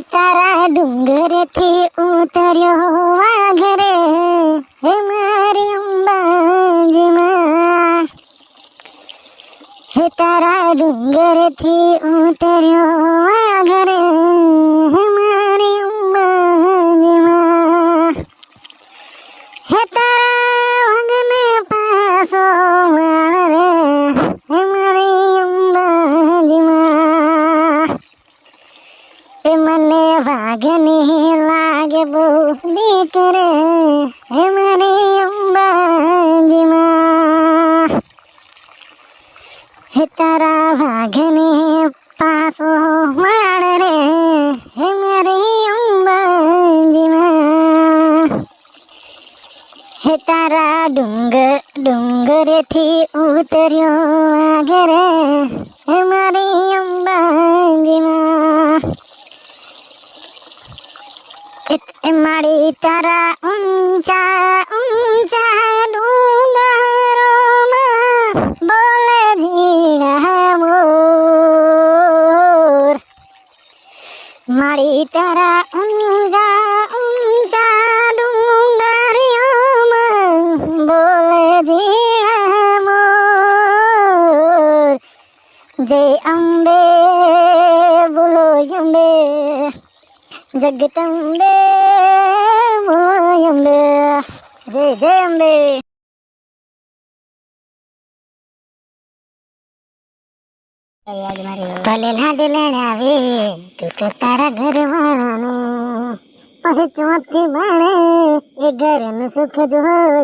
તારા ડુંગરેથી ઉતર્યો વાઘરે. હે મારી અંબાજીમાં. હે તારા ડુંગરેથી ઉતર્યો વાઘ એ મને વાઘની લાગે બહુ બીક રે હે મારી અંબાજીમાં. હે તારા વાઘને પાસો માણ રે. હે મારી અંબાજીમાં. હે તારા ડુંગર, ડુંગરેથી ઉતર્યો વાઘરે હે મારી અંબાજીમાં એ- એ મારી તારા ઊંચા ઊંચા ડુંગરોમાં બોલે ઝીણા મોર મારી તારા ઊંચા ઊંચા ડુંગરીઓમાં બોલે ઝીણા મોર જય અંબે બોલો અંબે જગદંબે બોલો અંબે જય જય અંબે લડાવે તું તો તારા ઘર વાળાનું પછી ચોથી ભણે એ ઘરનું સુખ જ હોય